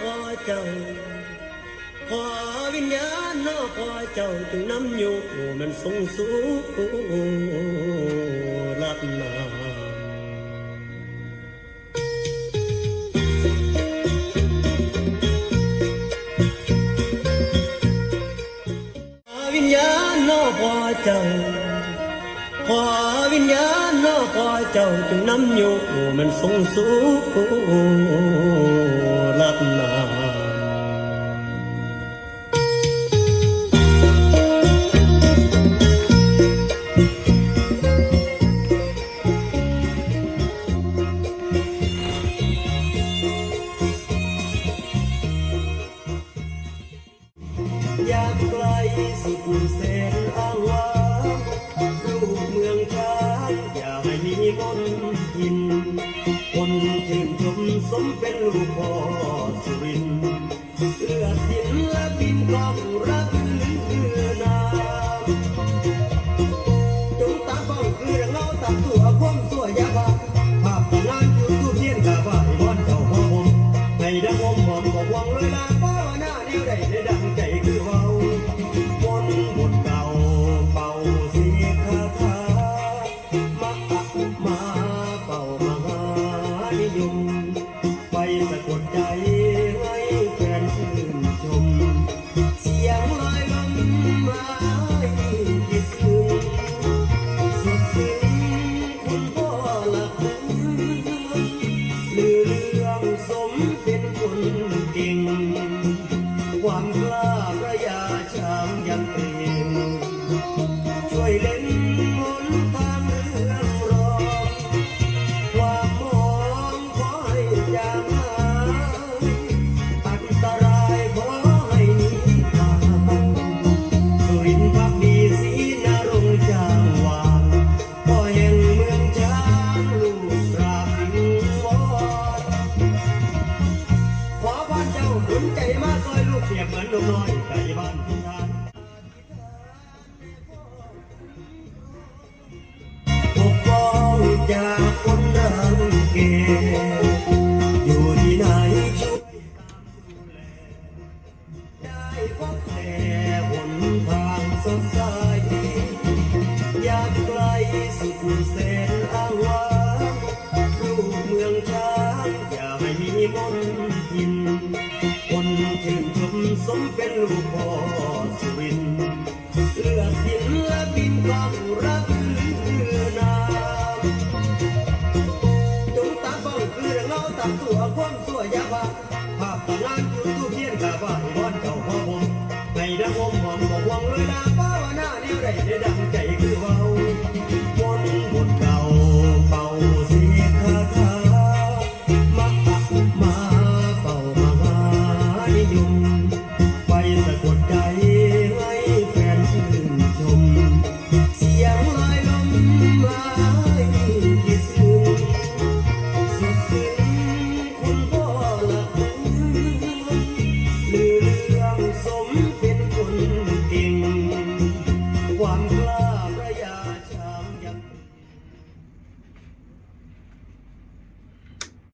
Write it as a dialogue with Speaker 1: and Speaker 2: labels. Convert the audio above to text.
Speaker 1: hoa chầu hoa vinh nhã nó hoa chầu từ năm nhu mình sung sú lạt hoa chồng hòa vinh nhớ nó có chầu chúng năm nhu mình sung sú lạt nào Yang lain si pun ser awal มีมนทิน คนชื่นชมสมเป็นลูกพ่อสุรินเลือดศิลปินของรักลือนามจงตาเฝ้าคือเงาตับตัวคมสวยาบาภาพของานอยู่ตู้เทียนกาบ่ายวันเจ้าพ่อผมให้ดังอมหอมบอกวังเลยลา ช่วยเล่นมนต์ทางเรื่องรองความมองขอให้จางหายอันตรายขอให้หนีทางสุรินทร์พักดีศรีนรงจางวางพ่อแห่งเมืองช้างลูกกราบวิงวอนขอบ้านเจ้าหนุนใจมาซอยลูกเปรียบเหมือนลูกน้อยางสดใสอยากไกลสุดแสนอาว้างลูกเมืองช้างอย่าให้มีมนทิน คนชื่นชมสมเป็นลูกพ่อสุรินทร์เลือดศิลปินความรัก ดียวได้ได้ดังใจ olanlar